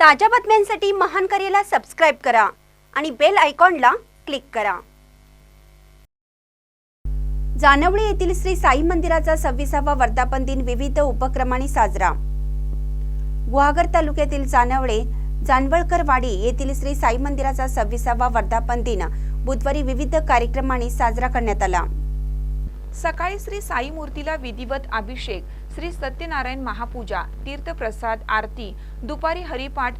ताज्या बातम्यांसाठी महान करेला सबस्क्राईब करा आणि बेल आयकॉनला क्लिक करा. जानवळे येथील श्री साई मंदिराचा सव्वीसावा वर्धापन दिन विविध उपक्रमांनी साजरा. गुहागर तालुक्यातील जानवळे जानवळकरवाडी येथील श्री साई मंदिराचा सव्वीसावा वर्धापन दिन बुधवारी विविध कार्यक्रमांनी साजरा करण्यात आला. सकाळी श्री साई मूर्तीला विधिवत अभिषेक श्री सत्यनारायण महापूजा तीर्थप्रसाद आरती दुपारी हरिपाठ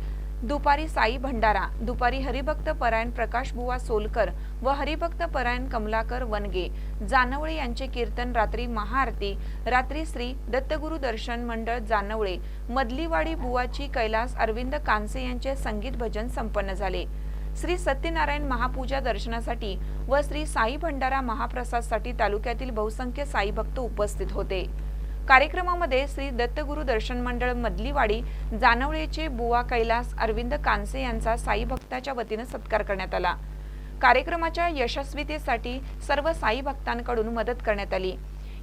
दुपारी साई भंडारा दुपारी हरिभक्त परायण प्रकाश बुवा सोलकर व हरिभक्त परायण कमलाकर वनगे जानवळे यांचे कीर्तन रात्री महाआरती रात्री श्री दत्तगुरु दर्शन मंडळ जानवळे मदलीवाडी बुवाची कैलास अरविंद कांसे यांचे संगीत भजन संपन्न झाले. श्री सत्यनारायण महापूजा दर्शनासाठी व श्री साई भंडारा महाप्रसादसाठी तालुक्यातील बहुसंख्य साई भक्त उपस्थित होते. कार्यक्रमामध्ये श्री दत्तगुरु दर्शन मंडळ मदलीवाडी जानवळेचे बुवा कैलास अरविंद कांसे यांचा साई भक्ताच्या वतीनं सत्कार करण्यात आला. कार्यक्रमाच्या यशस्वीतेसाठी सर्व साई भक्तांकडून मदत करण्यात आली.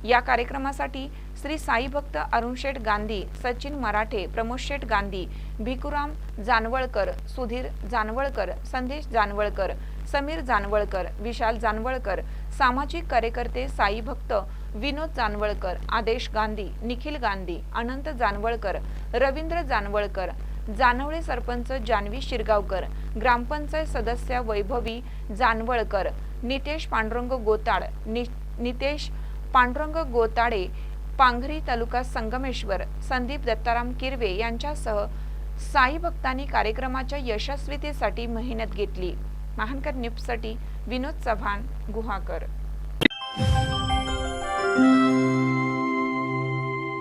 या कार्यक्रमासाठी श्री साई भक्त अरुणशेठ गांधी सचिन मराठे प्रमोद शेठ गांधी भिकुराम जानवळकर सुधीर जानवळकर संदेश जानवळकर समीर जानवळकर विशाल जानवळकर सामाजिक कार्यकर्ते साई भक्त विनोद जानवळकर आदेश गांधी निखिल गांधी अनंत जानवळकर रवींद्र जानवळकर जानवळे सरपंच जानवी शिरगावकर ग्रामपंचायत सदस्य वैभवी जानवळकर नितेश पांडुरंग गोताड नि नितेश पांडुरंग गोताडे पांघरी तालुका संगमेश्वर संदीप दत्ताराम किरवे यांच्यासह साई भक्तांनी कार्यक्रमाच्या यशस्वीतेसाठी मेहनत घेतली. महानकर न्यूजसाठी विनोद चव्हाण गुहाकर